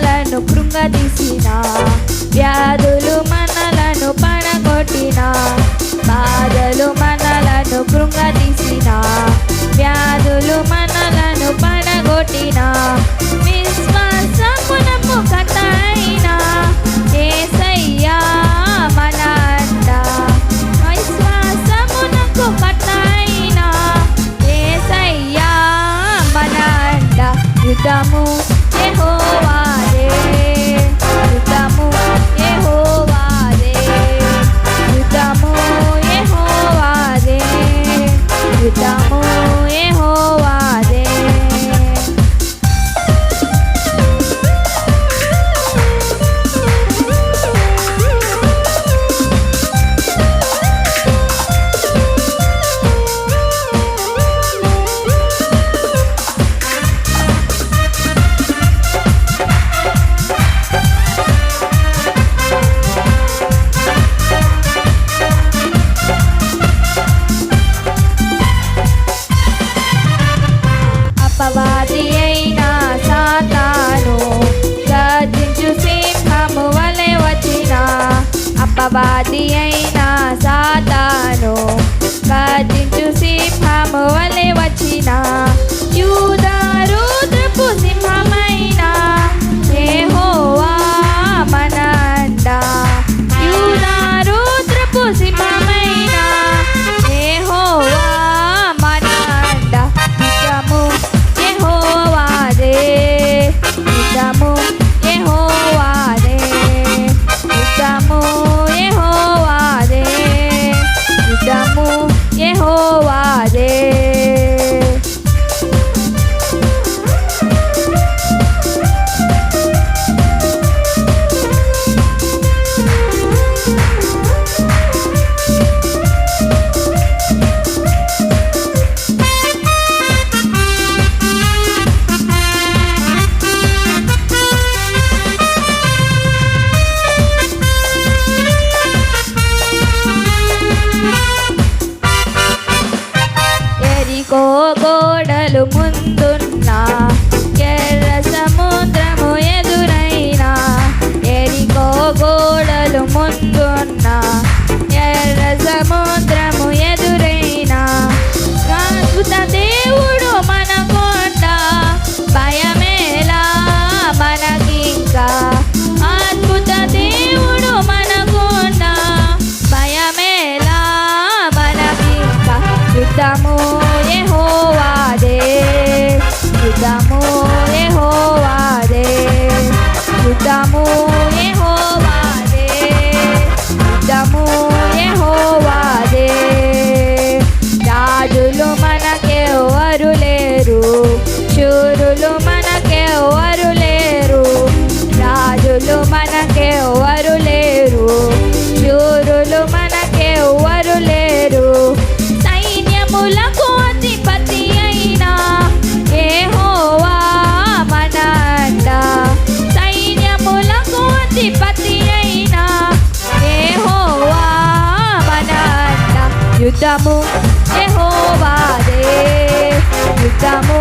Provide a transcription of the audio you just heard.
మనలను కృంగదీసిన వ్యాధులు మనలను పడగొట్టిన బాధలు మనలను కృంగదీసిన వ్యాధులు పాపవాది అయినా కోకోడలు ముందున్నా. వీరులు మనకెవ్వరు లేరు. శూరులు మనకెవ్వరు లేరు. సైన్యములకు అధిపతి అయినా ఏ హోవా మనంట. సైన్యములకు అధిపతి అయినా ఏ హోవా మనంట. యుద్ధము ఏ హోవాదే యుద్ధము